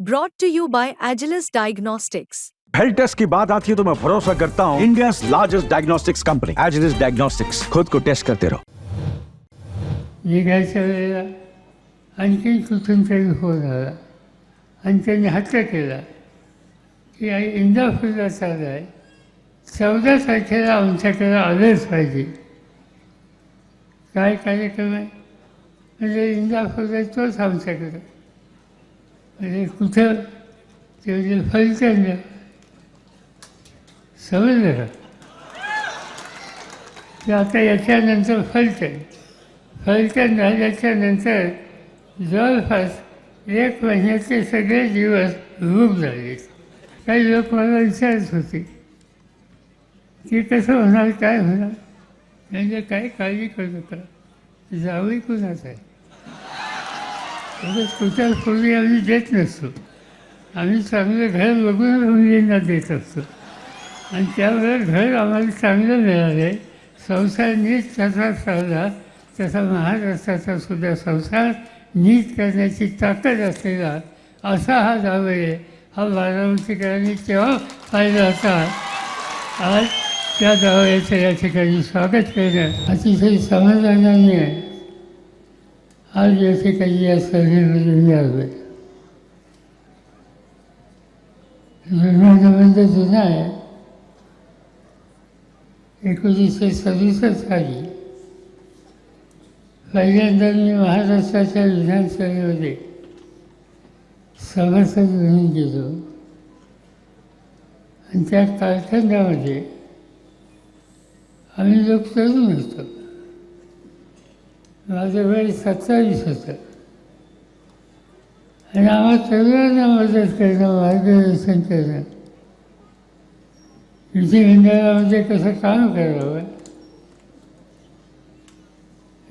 Brought to you by Agilus Diagnostics. Health test की बात आती है तो मैं भरोसा करता हूँ। India largest diagnostics company Agilus diagnostics खुद को टेस्ट करते रहो। निघायच्या वेळेला आणखीन कुठून तरी फ़ोन आला आणि त्यांनी हट्ट केला की आई इंदापूरला चालू आहे चौदा तारखेला आमच्याकडे आलंच पाहिजे काय कार्यक्रम आहे म्हणजे इंदापूरला तोच आमच्याकडं म्हणजे कुठं ते म्हणजे फलटणला समजलं का? ते आता याच्यानंतर फलटण फलटण झाल्याच्यानंतर जवळपास एक महिन्याचे सगळे दिवस रूप झाले. काही लोक मला विचारत होते की कसं होणार? काय होणार? म्हणजे काही काळजी करू नका जावई कुणाच आहे? उगाच पूर्वी आम्ही देत नसतो. आम्ही चांगलं घर लग्न मुलींना देत असतो. आणि त्यामुळे घर आम्हाला चांगलं मिळालं संसार नीट कसा चालला. तसा महाराष्ट्राचा सुद्धा संसार नीट करण्याची ताकद असलेला असा हा जावई आहे. हा बारामतीकरांनी तेव्हा पाहिला होता. आज त्या जावयाचं या ठिकाणी स्वागत करणं अतिशय समाधानाने आहे. आज या ठिकाणी या सभेमध्ये मी आलो आहे संबंध जुना आहे. एकोणीसशे सदुसष्ट साली पहिल्यांदा मी महाराष्ट्राच्या विधानसभेमध्ये सभासद म्हणून गेलो. आणि त्या कालखंडामध्ये आम्ही लोक तरुण होतो. माझं वय सत्तावीस होतं आणि आम्हाला सगळ्यांना मदत करणं मार्गदर्शन करणं. विधिमंडळामध्ये कसं काम करावं?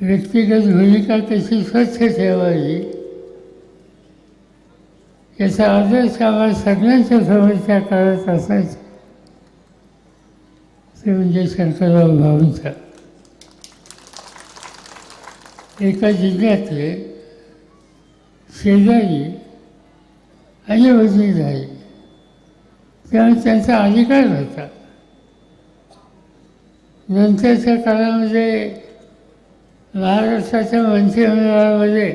व्यक्तिगत भूमिका कशी स्वच्छ ठेवावी. याचा आदर्श आम्हाला सगळ्यांच्या समोर त्या काळात असायचा ते म्हणजे शंकरराव भाऊंचा. एका जिल्ह्यातले शेजारी आणि झाले. त्यामुळे त्यांचा अधिकार होता नंतरच्या काळामध्ये महाराष्ट्राच्या मंत्रिमंडळामध्ये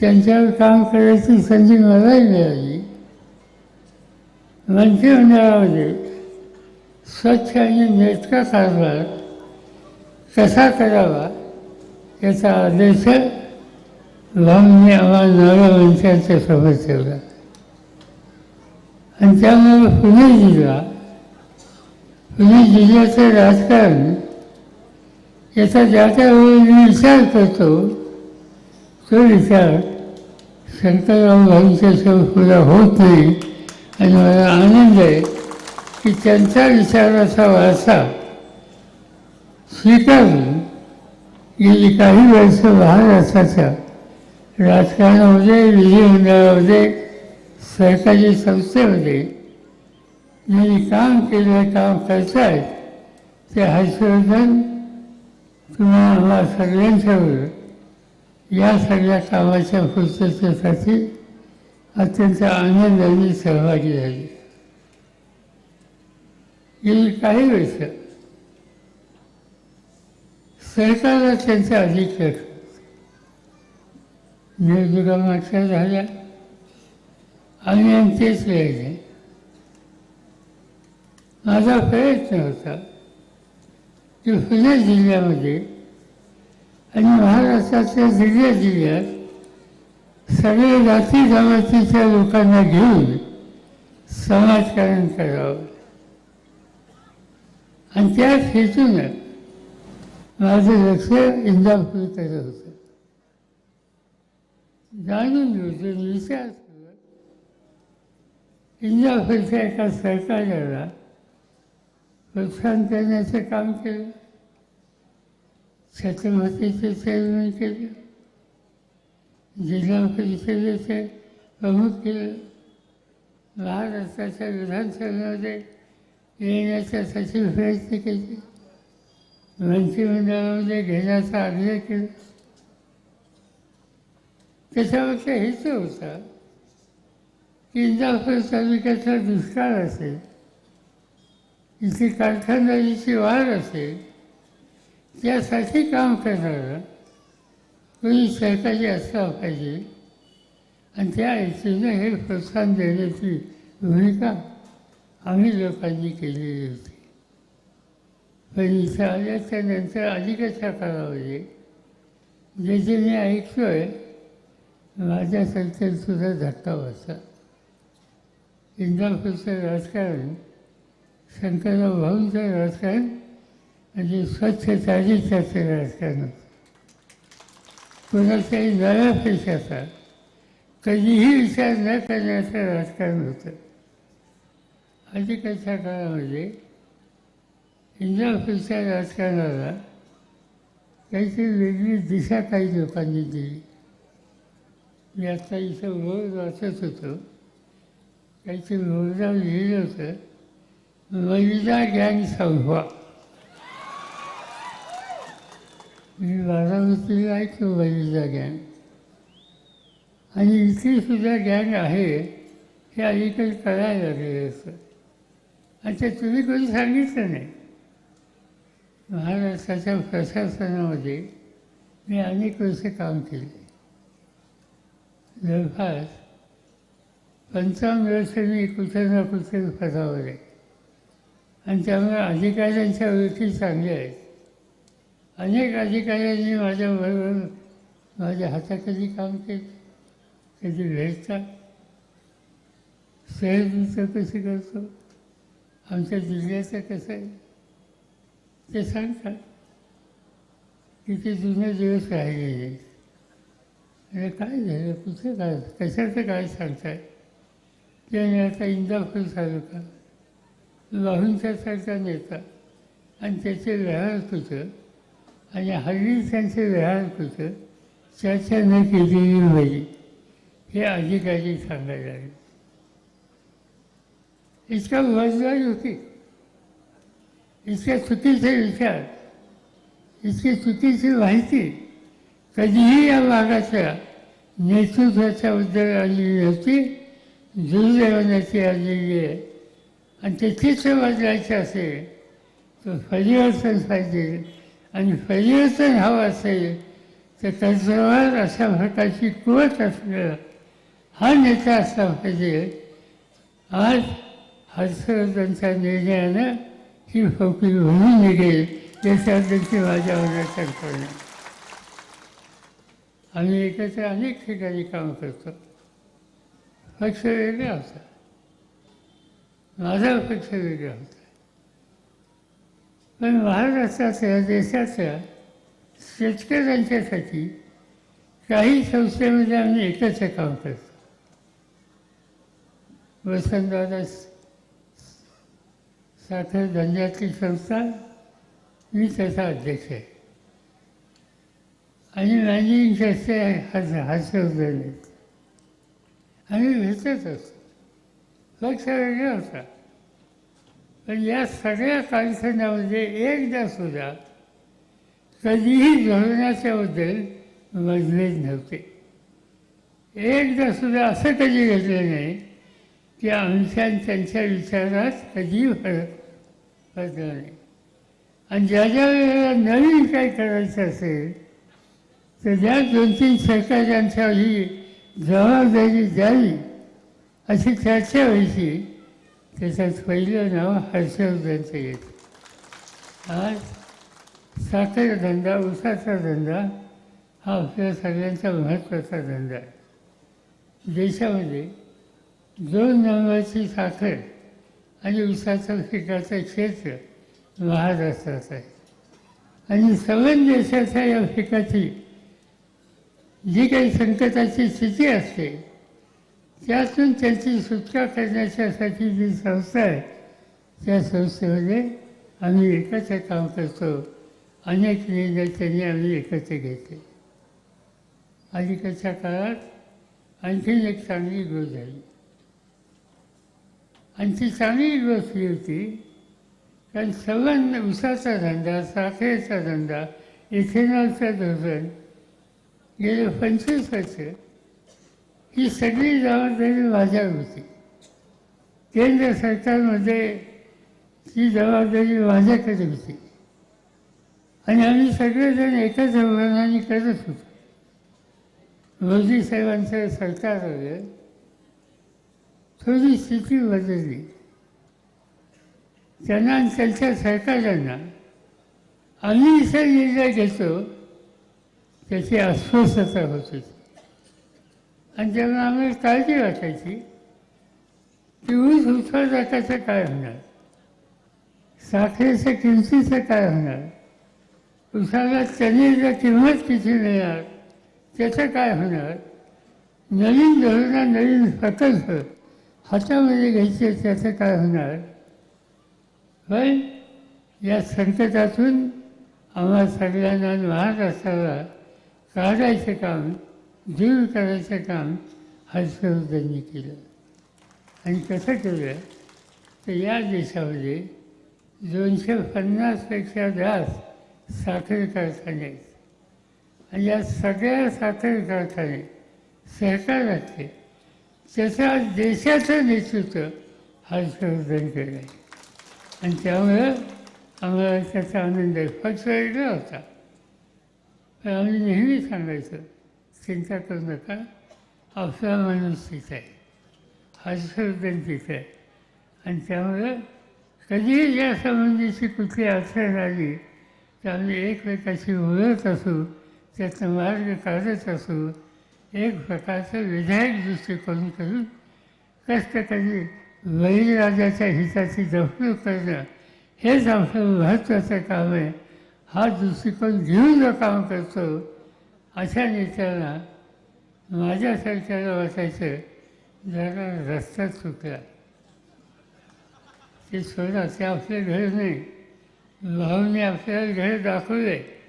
त्यांच्यावर काम करायची संधी मलाही मिळाली. मंत्रिमंडळामध्ये स्वच्छ आणि नेटका कारभार कसा करावा याचा आदेश भाऊंनी आम्हाला नव्या मंत्र्यांच्या समोर ठेवला आणि त्यामुळे पुणे जिल्हा पुणे जिल्ह्याचं राजकारण याचा ज्या त्यावेळी मी विचार करतो तो विचार शंकरराव भाऊंच्या समोर पुरा होत नाही. आणि मला आनंद आहे की त्यांच्या विचाराचा वारसा स्वीकारून गेली काही वर्ष महाराष्ट्राच्या राजकारणामध्ये विधिमंडळामध्ये सरकारी संस्थेमध्ये मी काम केलं काम करतायत ते हर्षवर्धन तुम्हाला आम्हा सगळ्यांच्यावर या सगळ्या कामाच्या पूर्ततेसाठी अत्यंत आनंदाने सहभागी झाले. गेली काही वर्ष सरकारला त्यांचा अधिक लक्ष झाल्या. आम्ही आणि तेच लिहायचे माझा प्रयत्न होता की पुणे जिल्ह्यामध्ये आणि महाराष्ट्राच्या जिल्ह्या जिल्ह्यात सगळे जाती जमातीच्या लोकांना घेऊन समाजकारण करावं. आणि त्याच हेतूनं माझं लक्ष इंदापूरकडे होतं जाणून घेऊन विचार केला इंदापूरच्या एका सरकारला प्रोत्साहन करण्याचं काम केलं छत्रपतीचे चेअरमन केलं जिल्हा परिषदेचे प्रमुख केलं महाराष्ट्राच्या विधानसभेमध्ये येण्याच्यासाठी प्रयत्न केले मंत्रिमंडळामध्ये घेण्याचा आग्रह केला. त्याच्यापेक्षा हेच होता की इंदापूर तालुक्याचा दुष्काळ असेल इथे कारखानदारीची वाढ असेल त्यासाठी काम करणारा कोणी सहकारी असला पाहिजे आणि त्या हेतूनं हे प्रोत्साहन देण्याची भूमिका आम्ही लोकांनी केलेली होती. पण इथं आल्याच्यानंतर अलीकडच्या काळामध्ये जे जे मी ऐकतोय माझ्या संतांसुद्धा धक्का बसला. इंदापूरचं राजकारण शंकरराव भाऊंचं राजकारण म्हणजे स्वच्छ चारित्र्याचं राजकारण होतं. कोणाच्याही नव्या पैशाचा कधीही विचार न करण्याचं राजकारण होतं. अलीकडच्या काळामध्ये म्हणजे इंडिया ऑफिसच्या राजकारणाला काहीतरी वेगळी दिशा काही लोकांनी दिली मी आत्ता इथं रोज वाचत होतो काहीतरी रोजगार लिहिलं होतं वैदा गँग संभवा मी बारामतीला ऐकतो वैदा गँग आणि इथे सुद्धा गँग आहे हे अलीकडे कळायला लागले असं आणि ते तुम्ही कोणी सांगितलं नाही? महाराष्ट्राच्या प्रशासनामध्ये मी अनेक वर्ष काम केले. जवळपास पंचावन्न वर्ष मी कुठे ना कुठे पदावर आहे. आणि त्यामुळे अधिकाऱ्यांच्या ओळखी चांगल्या आहेत. अनेक अधिकाऱ्यांनी माझ्याबरोबर माझ्या हाताखाली काम केलं. कधी भेटतात सहज कसं करतो? आमच्या जिल्ह्याचं कसं आहे? ते सांगतात की ते जुने दिवस राहिलेले आहेत. काय झालं कुठे काय? कशाचं काय सांगताय? त्याने आता इंदापूर तालुका लाहूनच्या सारखा नेता. आणि त्याचे व्यवहार कुठं? आणि हल्ली त्यांचे व्यवहार कुठं? चर्चा न केलेली होईल हे अधिकारी सांगायला लागले. इतका वजवाई होती. इतके चुकीचे विचार इतकी चुकीची माहिती कधीही या भागाच्या नेतृत्वाच्याबद्दल आलेली होती दुर्दैवानाची आलेली. आहे आणि ते चित्र असेल तर परिवर्तन पाहिजे. आणि परिवर्तन हवं असेल तर त्यांच्यावर अशा प्रकारची कुवत असणं हा नेता असला पाहिजे. आज हर्षवर्धनच्या निर्णयानं ही फौकी होऊन निघेल याच्याबद्दलची माझ्यावर कल्पना आम्ही एकत्र अनेक ठिकाणी काम करतो पक्ष वेगळा होता माझा पक्ष वेगळा होता. पण महाराष्ट्राच्या देशाच्या शेतकऱ्यांच्यासाठी काही संस्थेमध्ये आम्ही एकत्र काम करतो. वसंतदादा साखर धंद्यातली संस्था मी त्याचा अध्यक्ष आहे आणि मॅनेजिंग ट्रस्टी हस हर्षवर्धन आम्ही भेटत असतो लक्ष वेगळा होता पण या सगळ्या कालखंडामध्ये एकदा सुद्धा कधीही धोरणाच्याबद्दल मतभेद नव्हते एकदा सुद्धा असं कधी घडलं नाही की आमच्या त्यांच्या विचारात कधी फरक पडला आणि ज्या ज्या वेळेला नवीन काय करायचं असेल तर ज्या दोन तीन सरकारांच्या ही जबाबदारी द्यावी अशी चर्चा व्हायची. त्याच्यात पहिलं नाव हर्षवर्धनचं येतं. आज साखर धंदा उसाचा धंदा हा आपल्या सगळ्यांचा महत्त्वाचा धंदा आहे. देशामध्ये दोन नंबरची साखर आणि ऊसाचं पिकाचं क्षेत्र महाराष्ट्रात आहे. आणि सवन देशाच्या या पिकाची जी काही संकटाची स्थिती असते त्यातून त्यांची सुटका करण्याच्यासाठी जी संस्था आहे त्या संस्थेमध्ये आम्ही एकत्र काम करतो. अनेक निर्णय त्यांनी आम्ही एकत्र घेतले. अलीकडच्या काळात आणखीन एक चांगली ग्रोथ झाली. आणि ती चांगली बसली होती कारण सगळ्यांना उसाचा धंदा साखरेचा धंदा इथेनॉलचं धोरण गेले पंचवीस वर्ष ही सगळी जबाबदारी माझ्यावर होती. केंद्र सरकारमध्ये ती जबाबदारी माझ्याकडे होती. आणि आम्ही सगळेजण एकाच धोरणाने करत होतो. मोदी साहेबांचं सरकार आलं थोडी स्थिती बदलली त्यांना आणि त्यांच्या सरकारांना आम्ही इथे निर्णय घेतो त्याची अस्वस्थता होत होती. आणि तेव्हा आम्हाला काळजी वाटायची की ऊस उत्पादकाचं काय होणार? साखरेच्या किमतीचं काय होणार? उसाला चणीला किंमत किती मिळणार? त्याचं काय होणार? नवीन धोरणं नवीन प्रकल्प हातामध्ये घ्यायचे त्याचं काय होणार? पण या संकटातून आम्हा सगळ्यांना महाराष्ट्राला काढायचं काम दूर करायचं काम हर्षवर्धननी केलं. आणि कसं केलं? तर या देशामध्ये दोनशे पन्नासपेक्षा जास्त साखर कारखाने आहेत. आणि या सगळ्या साखर कारखाने सहकारातले त्याच्या देशाचं नेतृत्व हर्षवर्धन केलं. आहे आणि त्यामुळं आम्हाला त्याचा आनंद आहे फक्त वेगळा होता. पण आम्ही नेहमी सांगायचं चिंता करू नका आपला माणूस तिथे आहे. हर्षवर्धन तिथे आहे. आणि त्यामुळं कधीही या संबंधीची कुठली अडचण आली तर आम्ही एकमेकाशी बोलत असू त्यातनं मार्ग काढत असू एक प्रकारचं विधायक दृष्टिकोन करून कष्टकरी बळीराजाच्या हिताची जपणूक करणं हेच आपलं महत्त्वाचं काम आहे. हा दृष्टिकोन घेऊन जो काम करतो अशा नेत्याला माझ्यासारख्याला वाटायचं जरा रस्ता चुकला. ते सोडा ते आपले घर नाही. भाऊने आपल्याला घर दाखवले.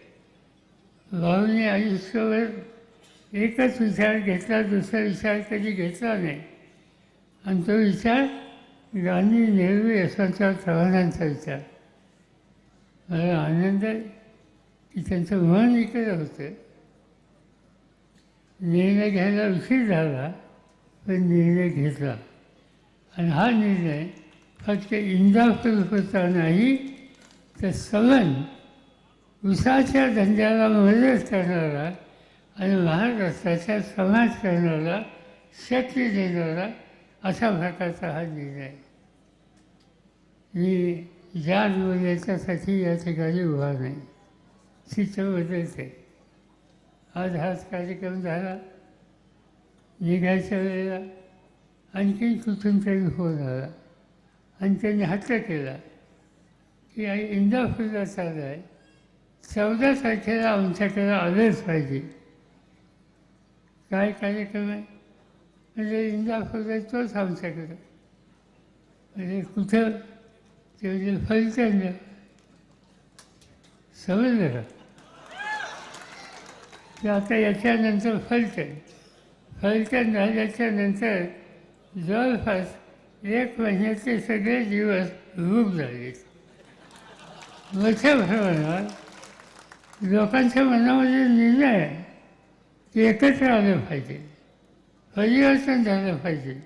भाऊने आयुष्यभर एकच विचार घेतला दुसरा विचार कधी घेतला नाही. आणि तो विचार गांधी नेहरू यशवंतराव चव्हाणांचा विचार. मला आनंद आहे की त्यांचं मन इकडे होतं. निर्णय घ्यायला उशीर झाला पण निर्णय घेतला. आणि हा निर्णय फक्त इंदापूर होता नाही तर सवन उसाच्या धंद्याला मदत करणारा आणि महाराष्ट्राच्या समाज करणारा शक्ती देणारा अशा प्रकारचा हा निर्णय आहे. मी ज्या याच्यासाठी या ठिकाणी उभा नाही चित्र बदलते आज हाच कार्यक्रम झाला निघायच्या वेळेला आणखीन कुठून तरी फोन आला आणि त्यांनी हट्ट केला की आई इंदापूरला चालू आहे चौदा तारखेला आमच्याकडे आलंच पाहिजे. काय कार्यक्रम आहे? म्हणजे इंदापूरला तोच आमच्याकडं म्हणजे कुठं? ते म्हणजे फलचंद समजलं का? ते आता याच्यानंतर फलटण. फलटण झाल्याच्यानंतर जवळपास एक महिन्याचे सगळे दिवस रूप झाले. मोठ्या प्रमाणात लोकांच्या मनामध्ये निर्णय आहे. एकत्र आलं पाहिजे. परिवर्तन झालं पाहिजे.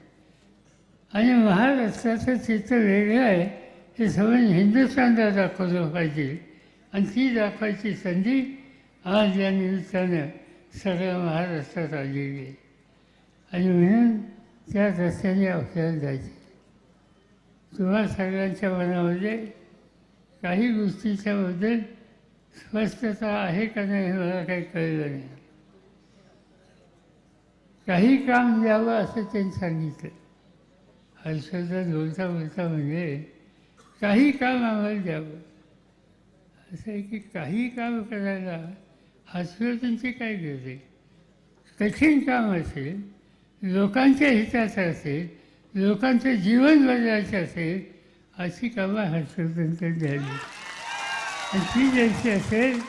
आणि महाराष्ट्राचं चित्र वेगळं आहे. हे समजून हिंदुस्थानला दाखवलं पाहिजे. आणि ती दाखवायची संधी आज या निमित्तानं सगळ्या महाराष्ट्रात आलेली आहे. आणि म्हणून त्या रस्त्याने आपल्याला जायचे तुम्हा सगळ्यांच्या मनामध्ये काही गोष्टीच्याबद्दल स्पष्टता आहे का नाही हे मला काही कळलं नाही. काही काम द्यावं असं त्यांनी सांगितलं. हर्षवर्धन बोलता बोलता म्हणजे काही काम आम्हाला द्यावं. असं आहे की काही काम करायला हर्षवर्धनची काय गरज आहे? कठीण काम असेल लोकांच्या हिताचं असेल लोकांचं जीवन बदलायचं असेल अशी कामं हर्षवर्धनकडे द्यावी आणि ती द्यायची असेल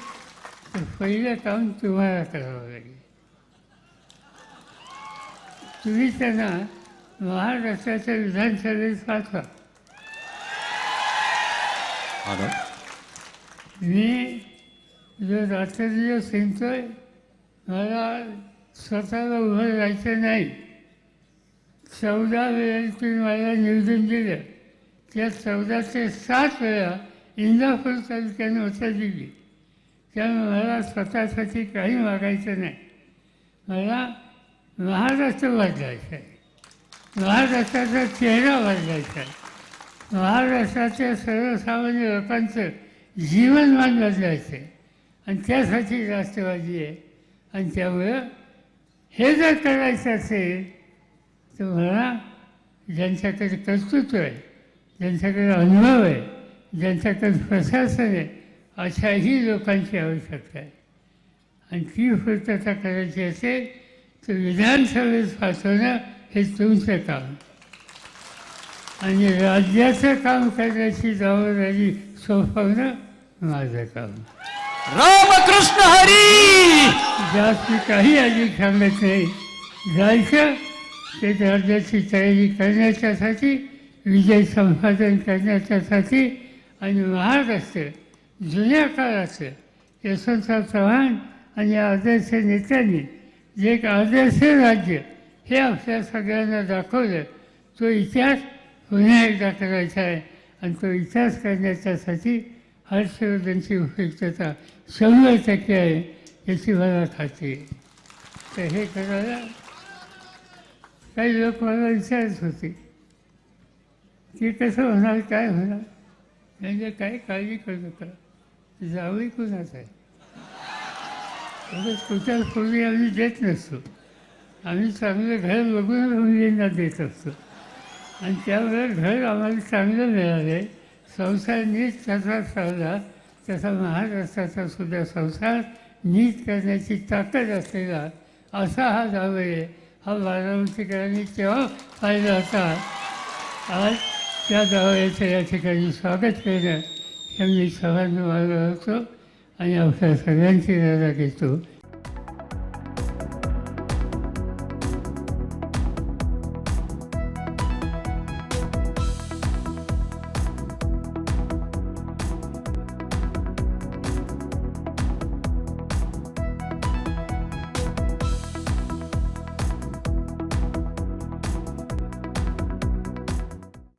तर पहिलं काम तुम्हाला करावं लागेल. तुम्ही त्यांना महाराष्ट्राच्या विधानसभेत पाठवा. मी जो रात्रदिवस हिंडतोय मला स्वतःला उभं राहायचं नाही. चौदा वेळेला तुम्ही मला निवडून दिलं. त्या चौदा ते सात वेळा इंदापूर तालुक्याने उत्तर दिली. त्यामुळे मला स्वतःसाठी काही मागायचं नाही. मला महाराष्ट्र बदलायचं आहे. महाराष्ट्राचा चेहरा बदलायचा आहे. महाराष्ट्राच्या सर्वसामान्य लोकांचं जीवनमान बदलायचं आहे. आणि त्यासाठी राष्ट्रवादी आहे. आणि त्यामुळं हे जर करायचं असेल तर मला ज्यांच्याकडे कर्तृत्व आहे ज्यांच्याकडे अनुभव आहे ज्यांच्याकडे प्रशासन आहे अशाही लोकांची आवश्यकता आहे. आणि ती पूर्तता करायची असेल तर विधानसभेत पाठवणं हे तुमचं काम आणि राज्याचं काम करण्याची जबाबदारी सोपवणं माझं काम रामकृष्ण हरी जास्त काही अधिक सांगत नाही जायचं ते राज्याची तयारी करण्याच्यासाठी विजय संपादन करण्याच्यासाठी आणि महाराष्ट्र जुन्या काळाचं यशवंतराव चव्हाण आणि या आदर्श नेत्यांनी जे एक आदर्श राज्य हे आपल्या सगळ्यांना दाखवलं. तो इतिहास पुन्हा एकदा करायचा आहे. आणि तो इतिहास करण्याच्यासाठी हर्षवर्धनची उपयुक्तता शंभर टक्के आहे याची मला खात्री आहे. तर हे करायला काही लोक मला विचारत होते की कसं होणार? काय होणार? म्हणजे काही काळजी करू नका. जावई कुणाच आहे? उगाच पूर्वी आम्ही देत नसतो. आम्ही चांगलं घर बघून मुलींना देत असतो. आणि त्यामुळे घर आम्हाला चांगलं मिळालं आहे संसार नीट त्याचा चालला तसा महाराष्ट्राचा सुद्धा संसार नीट करण्याची ताकद असलेला असा हा जावई आहे. हा बारामतीकरांनी तेव्हा पाहिला होता? आज त्या जावयाचं या ठिकाणी स्वागत केलं. हे मी सभांना मागत होतो आणि आपल्या सगळ्यांची रजा घेतो